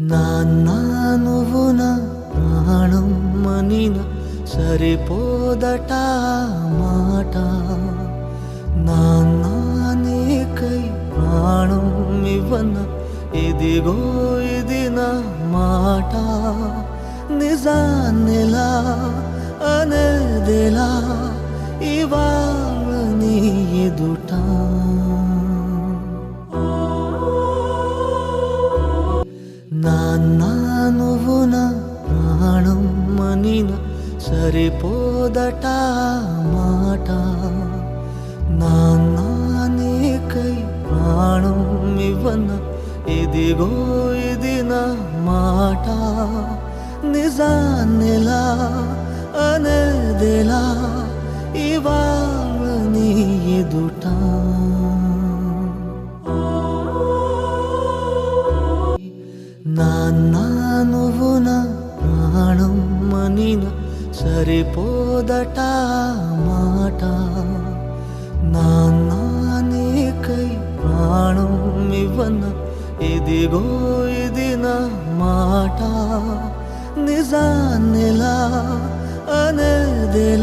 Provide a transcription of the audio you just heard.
నాన్నా నువ్వు నా ప్రాణం మనిన సరిపోదట మాట. నాన్నా నీకై ప్రాణం ఇవ్వన ఇదిగో ఇది నా మాట. నిజాన్నిలా అనేదిలా ఇవాళ నీ ఎదుటా నాన్న నువ్వు నా ప్రాణం మనిన సరిపోదట మాట. నాన్న నీకై ప్రాణం ఇవ్వన ఇదిగో ఇది నా మాట. నిజాన్నిలా అనేదిలా ఇవాళ నీ ఎదుట నాన్న నువ్వు నా ప్రాణం మనిన సరిపోదట మాట. నాన్న నీకై ప్రాణం ఇవ్వన ఇదిగో ఇది నా మాట. నిజాన్నిలా అనేదిలా